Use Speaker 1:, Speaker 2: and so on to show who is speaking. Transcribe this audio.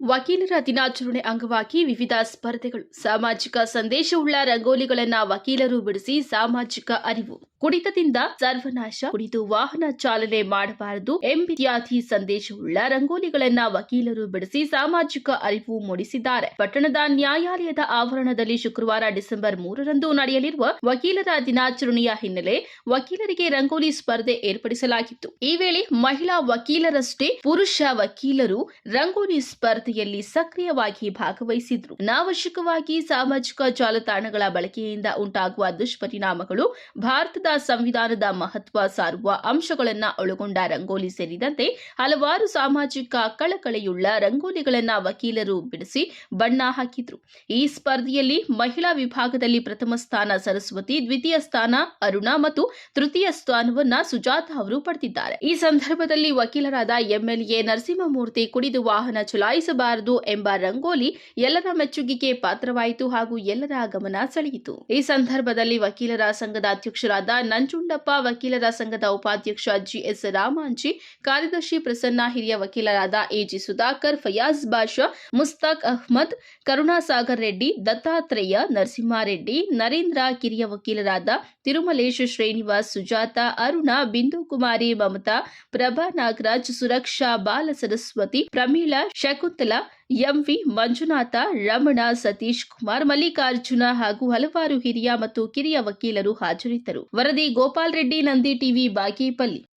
Speaker 1: ವಕೀಲರ ದಿನಾಚರಣೆ ಅಂಗವಾಗಿ ವಿವಿಧ ಸ್ಪರ್ಧೆಗಳು, ಸಾಮಾಜಿಕ ಸಂದೇಶವುಳ್ಳ ರಂಗೋಲಿಗಳನ್ನ ವಕೀಲರು ಬಿಡಿಸಿ ಸಾಮಾಜಿಕ ಅರಿವು, ಕುಡಿತದಿಂದ ಸರ್ವನಾಶ ಕುಡಿದು ವಾಹನ ಚಾಲನೆ ಮಾಡಬಾರದು ಎಂಬಿತ್ಯಾದಿ ಸಂದೇಶವುಳ್ಳ ರಂಗೋಲಿಗಳನ್ನ ವಕೀಲರು ಬಿಡಿಸಿ ಸಾಮಾಜಿಕ ಅರಿವು ಮೂಡಿಸಿದ್ದಾರೆ. ಪಟ್ಟಣದ ನ್ಯಾಯಾಲಯದ ಆವರಣದಲ್ಲಿ ಶುಕ್ರವಾರ ಡಿಸೆಂಬರ್ ಮೂರರಂದು ನಡೆಯಲಿರುವ ವಕೀಲರ ದಿನಾಚರಣೆಯ ಹಿನ್ನೆಲೆ ವಕೀಲರಿಗೆ ರಂಗೋಲಿ ಸ್ಪರ್ಧೆ ಏರ್ಪಡಿಸಲಾಗಿತ್ತು. ಈ ವೇಳೆ ಮಹಿಳಾ ವಕೀಲರಷ್ಟೇ ಪುರುಷ ವಕೀಲರು ರಂಗೋಲಿ ಸ್ಪರ್ಧೆಯಲ್ಲಿ ಸಕ್ರಿಯವಾಗಿ ಭಾಗವಹಿಸಿದ್ರು. ಅನಾವಶ್ಯಕವಾಗಿ ಸಾಮಾಜಿಕ ಜಾಲತಾಣಗಳ ಬಳಕೆಯಿಂದ ಉಂಟಾಗುವ ದುಷ್ಪರಿಣಾಮಗಳು ಭಾರತದ ಸಂವಿಧಾನದ ಮಹತ್ವ ಸಾರುವ ಅಂಶಗಳನ್ನು ಒಳಗೊಂಡ ರಂಗೋಲಿ ಸೇರಿದಂತೆ ಹಲವಾರು ಸಾಮಾಜಿಕ ಕಳಕಳೆಯುಳ್ಳ ರಂಗೋಲಿಗಳನ್ನ ವಕೀಲರು ಬಿಡಿಸಿ ಬಣ್ಣ ಹಾಕಿದ್ರು. ಈ ಸ್ಪರ್ಧೆಯಲ್ಲಿ ಮಹಿಳಾ ವಿಭಾಗದಲ್ಲಿ ಪ್ರಥಮ ಸ್ಥಾನ ಸರಸ್ವತಿ, ದ್ವಿತೀಯ ಸ್ಥಾನ ಅರುಣ ಮತ್ತು ತೃತೀಯ ಸ್ಥಾನವನ್ನ ಸುಜಾತ ಅವರು ಪಡೆದಿದ್ದಾರೆ. ಈ ಸಂದರ್ಭದಲ್ಲಿ ವಕೀಲರಾದ ಎಂಎಲ್ಎ ನರಸಿಂಹಮೂರ್ತಿ ಕುಡಿದು ವಾಹನ ಚಲಾಯಿಸಬಾರದು ಎಂಬ ರಂಗೋಲಿ ಎಲ್ಲರ ಮೆಚ್ಚುಗೆಗೆ ಪಾತ್ರವಾಯಿತು ಹಾಗೂ ಎಲ್ಲರ ಗಮನ ಸೆಳೆಯಿತು. ಈ ಸಂದರ್ಭದಲ್ಲಿ ವಕೀಲರ ಸಂಘದ ಅಧ್ಯಕ್ಷರಾದ ನಂಜುಂಡಪ್ಪ, ವಕೀಲರ ಸಂಘದ ಉಪಾಧ್ಯಕ್ಷ ಜಿಎಸ್ ರಾಮಾಂಜಿ, ಕಾರ್ಯದರ್ಶಿ ಪ್ರಸನ್ನ, ಹಿರಿಯ ವಕೀಲರಾದ ಎಜಿ ಸುಧಾಕರ್, ಫಯಾಜ್ ಬಾಷಾ, ಮುಸ್ತಾಕ್ ಅಹ್ಮದ್, ಕರುಣಾಸಾಗರ್ ರೆಡ್ಡಿ, ದತ್ತಾತ್ರೇಯ, ನರಸಿಂಹಾರೆಡ್ಡಿ, ನರೇಂದ್ರ, ಕಿರಿಯ ವಕೀಲರಾದ ತಿರುಮಲೇಶ್ ಶ್ರೀನಿವಾಸ್, ಸುಜಾತ, ಅರುಣ, ಬಿಂದು ಕುಮಾರಿ, ಮಮತಾ, ಪ್ರಭಾ ನಾಗರಾಜ್, ಸುರಕ್ಷಾ, ಬಾಲ ಸರಸ್ವತಿ, ಪ್ರಮೀಳಾ ಶಕುಂತಲಾ ಎಂವಿ ಮಂಜುನಾಥ, ರಮಣ, ಸತೀಶ್ ಕುಮಾರ್, ಮಲ್ಲಿಕಾರ್ಜುನ ಹಾಗೂ ಹಲವಾರು ಹಿರಿಯ ಮತ್ತು ಕಿರಿಯ ವಕೀಲರು ಹಾಜರಿದ್ದರು. ವರದಿ ಗೋಪಾಲ್ ರೆಡ್ಡಿ, ನಂದಿ ಟಿವಿ, ಬಾಗೇಪಲ್ಲಿ.